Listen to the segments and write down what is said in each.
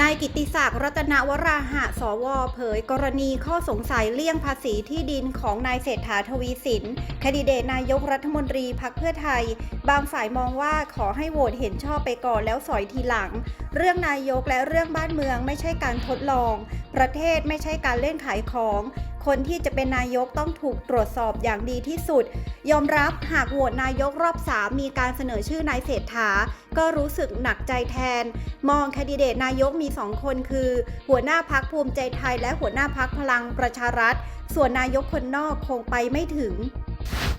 นายกิติศักดิ์รัตนวราหะสว เผย กรณีข้อสงสัยเลี่ยงภาษีที่ดินของนายเศรษฐาทวีสิน คดีเดตนายกรัฐมนตรีพักเพื่อไทย บางฝ่ายมองว่าขอให้โหวตเห็นชอบไปก่อนแล้วสอยทีหลัง เรื่องนายกและเรื่องบ้านเมืองไม่ใช่การทดลอง ประเทศไม่ใช่การเล่นขายของ คนที่จะเป็นนายกต้องถูกตรวจสอบอย่างดีที่สุด ยอมรับหากโหวตนายกรอบ3มีการเสนอชื่อนายเศรษฐา ก็รู้สึกหนักใจแทน มองแคนดิเดตนายกมี2คนคือ หัวหน้าพักภูมิใจไทย และหัวหน้าพักพลังประชารัฐ ส่วนนายกคนนอกคงไปไม่ถึง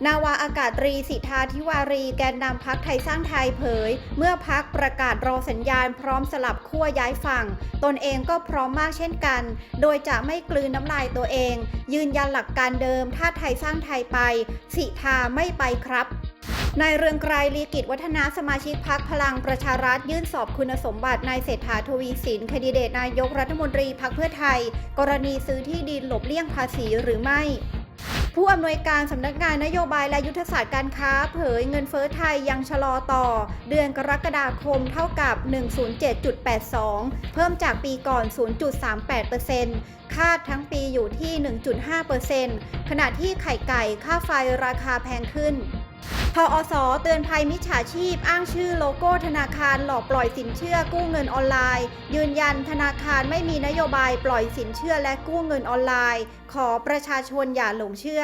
นาวาอากาศตรีสิทธาธิวารี แกนนำพักไทยสร้างไทยเผย เมื่อพักประกาศรอสัญญาณพร้อมสลับขั้วย้ายฝั่ง ตนเองก็พร้อมมากเช่นกัน โดยจะไม่กลืนน้ำลายตัวเอง ยืนยันหลักการเดิม ถ้าไทยสร้างไทยไป สิทาไม่ไปครับนายเรืองไกรลีกิจวัฒนาสมาชิกพักพลังประชารัฐยื่นสอบคุณสมบัตินายเศรษฐาทวีสินคนดิเดตนายกรัฐมนตรีพักเพื่อไทย กรณีซื้อที่ดินหลบเลี่ยงภาษีหรือไม่ ผู้อำนวยการสำนักงานนโยบายและยุทธศาสตร์การค้า เผยเงินเฟ้อไทยยังชะลอต่อ เดือนกรกฎาคมเท่ากับ 107.82 เพิ่มจากปีก่อน 0.38%คาดทั้งปีอยู่ที่ 1.5%ขณะที่ไข่ไก่ค่าไฟราคาแพงขึ้น อสเตือนภัยมิจฉาชีพ อ้างชื่อโลโก้ธนาคารหลอกปล่อยสินเชื่อกู้เงินออนไลน์ ยืนยันธนาคารไม่มีนโยบายปล่อยสินเชื่อและกู้เงินออนไลน์ ขอประชาชนอย่าหลงเชื่อ